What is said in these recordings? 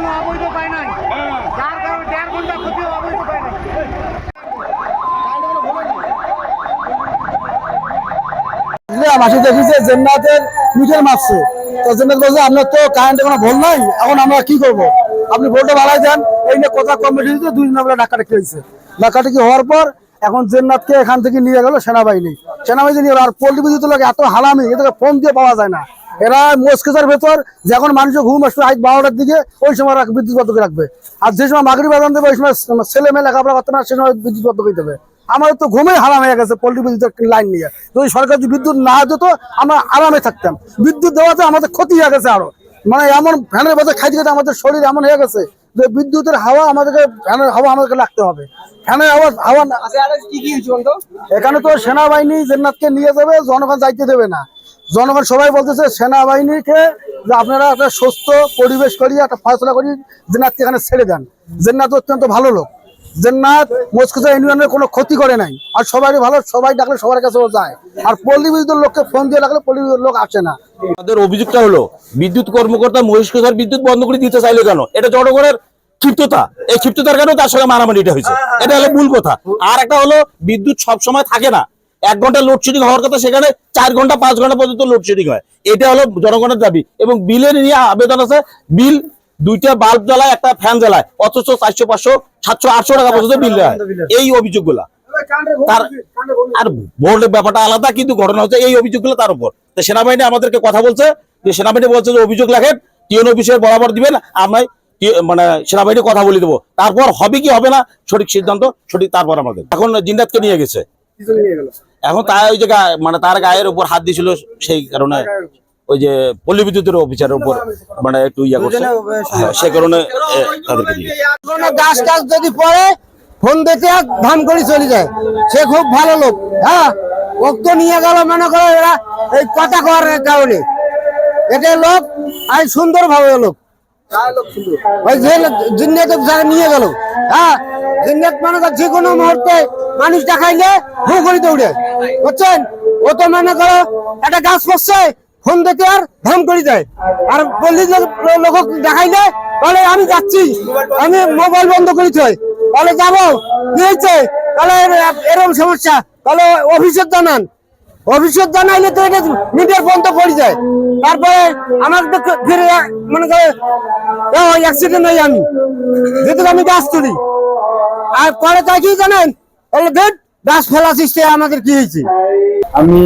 কোনো অবৈধ পায় নাই। হ্যাঁ। যার কারণে দেড় ঘণ্টা ক্ষতি অবৈধ পায় নাই। দেখি যে জেন্নাতের মিটের মারছে। তো জেন্নাত বলছে আপনার তো কারেন্টে কোনো ভোল নাই এখন আমরা কি করব? আপনি ভোলটা বাড়াই দেন এই নিয়ে কথা কমিটিতে দুই দিন আমরা ডাকাটাকি হওয়ার পর এখন জেন্নাতকে এখান থেকে নিয়ে গেল সেনাবাহিনী। সেনাবাহিনী নিয়ে। আর পোল্ট্রি বিদ্যুৎ লোক এত হালামি এদেরকে ফোন দিয়ে পাওয়া যায় না। এরা মস্কেজার ভেতর যখন মানুষের ঘুম আসবে আজ বারোটার দিকে, ওই সময় বিদ্যুৎ করে রাখবে। আর যে সময় মাগরি বাদান দেবে, ওই সময় ছেলে মেয়ে লেখাপড়া করতে না, সে সময় বিদ্যুৎ বন্ধ করে দেবে। আমাদের তো ঘুমে হারাম হয়ে গেছে, পোল্ট্রি বিদ্যুৎ লাইন নিয়ে। যদি সরকার যদি বিদ্যুৎ না দিত, আমরা আরামে থাকতাম। বিদ্যুৎ দেওয়াতে আমাদের ক্ষতি হয়ে গেছে আরও। মানে এমন ফ্যানের ভেতর খাই খাইতে আমাদের শরীর এমন হয়ে গেছে যে বিদ্যুতের হাওয়া আমাদেরকে ফ্যানের হাওয়া আমাদেরকে লাগতে হবে। ফ্যানের হাওয়া হাওয়া না- এখানে তো সেনাবাহিনী জেন্নাতকে নিয়ে যাবে জনগণ যাইতে দেবে না। জনগণ সবাই বলতেছে সেনাবাহিনীকে যে আপনারা একটা সুস্থ পরিবেশ করি একটা ফয়সলা করি জেন্নাতকে এখানে ছেড়ে দেন। জেন্নাত অত্যন্ত ভালো লোক। জেন্নাত মস্কোজা ইউনিয়নের কোনো ক্ষতি করে নাই। আর সবাই ভালো, সবাই ডাকলে সবার যায়। আর লোককে ফোন দিয়ে লোক আসে না। আমাদের অভিযোগটা হলো, বিদ্যুৎ কর্মকর্তা বিদ্যুৎ বন্ধ করে দিতে চাইলো কেন? এটা ক্ষিপ্ততা। এই ক্ষিপ্ততার কারণে তার সঙ্গে মারামারিটা হয়েছে। এটা হলো মূল কথা। আর একটা হলো, বিদ্যুৎ সব সময় থাকে না। এক ঘণ্টা লোডশেডিং হওয়ার কথা সেখানে চার ঘণ্টা, পাঁচ ঘণ্টা পর্যন্ত লোডশেডিং হয়। এটা হলো জনগণের দাবি। এবং বিলের নিয়ে আবেদন আছে, বিল দুইটা বাল্ব জ্বালায় একটা ফ্যান জ্বালায় অথচ চারশো পাঁচশো সাতশো আটশো টাকা পর্যন্ত বিল দেয়। এই অভিযোগগুলা। তার আর বোর্ডের ব্যাপারটা আলাদা কিন্তু ঘটনা হচ্ছে এই অভিযোগগুলো তার উপর। তো সেনাবাহিনী আমাদেরকে কথা বলছে যে সেনাবাহিনী বলছে যে অভিযোগ লেখেন টিএন অফিসের বরাবর দিবেন আমরা মানে সেনাবাহিনী কথা বলে দেবো। তারপর হবে কি হবে না সঠিক সিদ্ধান্ত সঠিক তারপর আমাদের। এখন জিন্দাতকে নিয়ে গেছে। এখন তার ওই যে মানে তার গায়ের উপর হাত দিয়েছিল সেই কারণে ওই যে পল্লী বিদ্যুতের অফিসারের উপর মানে একটু ইয়া করছে। হ্যাঁ, সে কারণে তাদেরকে নিয়ে গেছে। টাছ যদি পড়ে ফোন দেখে আর ধান করে চলে যায়। সে খুব ভালো লোক হ্যাঁ? রক্ত নিয়ে গেল মনে করো এরা এই কথা করার কারণে। এটা লোক আর সুন্দর ভাবে লোক। ওই যে জিন্নাত যারা নিয়ে গেল হ্যাঁ? জিন্নাত মনে কর যে কোনো মুহূর্তে মানুষ দেখাইলে হু করে দৌড়ে বুঝছেন? ও তো মনে করো একটা গাছ পড়ছে ফোন দেখে আর ধাম করে যায় আর বললি লোক দেখাইলে, বলে আমি যাচ্ছি। আমি মোবাইল বন্ধ করে করেছি বলে যাব। কি হয়েছে? তাহলে এর- এরকম সমস্যা। তাহলে অফিসের জানান। ভবিষ্যৎ জানাইলে তো এটা মিডিয়ার বন্ধ পড়ে যায় তারপরে আমার তো ফিরে মনে করে অ্যাক্সিডেন্ট হই আমি। যেহেতু আমি গাছ তুলি আর পরে তাই কি জানেন? বলে, দেখ গাছ ফেলা সৃষ্টি আমাদের কি হয়েছে? আমি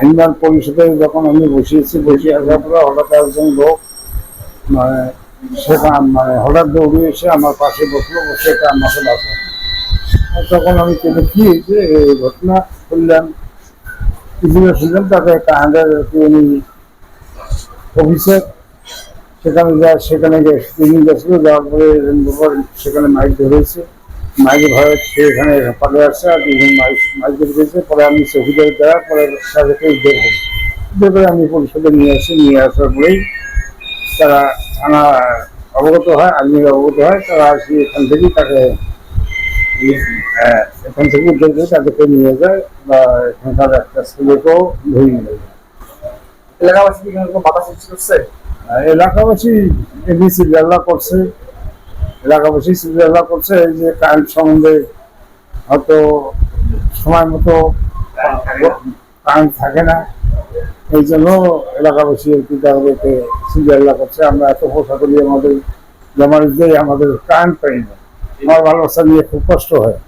আইনবান পরিষদে যখন আমি বসিয়েছি বসে আসার পরে হঠাৎ একজন লোক মানে সেখান মানে হঠাৎ দৌড়ে এসে আমার পাশে বসল বসে এটা আমাকে বাঁচা তখন আমি কেটে কি হয়েছে? এই ঘটনা শুনলাম কিছু শুনলাম তাকে কানাডার উনি অফিসার, সেখানে যা, সেখানে তিনি গেছিল, যাওয়ার পরে সেখানে মাইক ধরেছে। মাইকে ভয়ে সে এখানে পালে আসছে আর দুজন মাইক গেছে পরে আমি চৌকিদার দ্বারা পরে তাদেরকে বের করি বের করে আমি পরিষদে নিয়ে আসি নিয়ে আসার পরেই তারা থানা অবগত হয় আর্মির অবগত হয় তারা আসি এখান থেকেই তাকে হ্যাঁ, এখান থেকে উদ্যোগ দিয়ে তাদেরকে নিয়ে যায় বা এখানকার একটা ছেলেকেও ধরে নিয়ে যায়। এলাকাবাসী কি বাধা সৃষ্টি করছে? এলাকাবাসী এমনি সিরিয়াল্লা করছে। এলাকাবাসী সিরিয়াল্লা করছে এই যে কারেন্ট সম্বন্ধে হয়তো সময় মতো কারেন্ট থাকে না। এই জন্য এলাকাবাসী আর কি তাদেরকে সিরিয়াল্লা করছে। আমরা এত পোষা করি আমাদের জমার যে আমাদের কারেন্ট পাই না। আমার ভালোবাসা নিয়ে খুব কষ্ট হয়।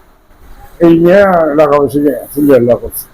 এই নিয়ে এলাকাবাসী সিরিয়াল্লা করছে।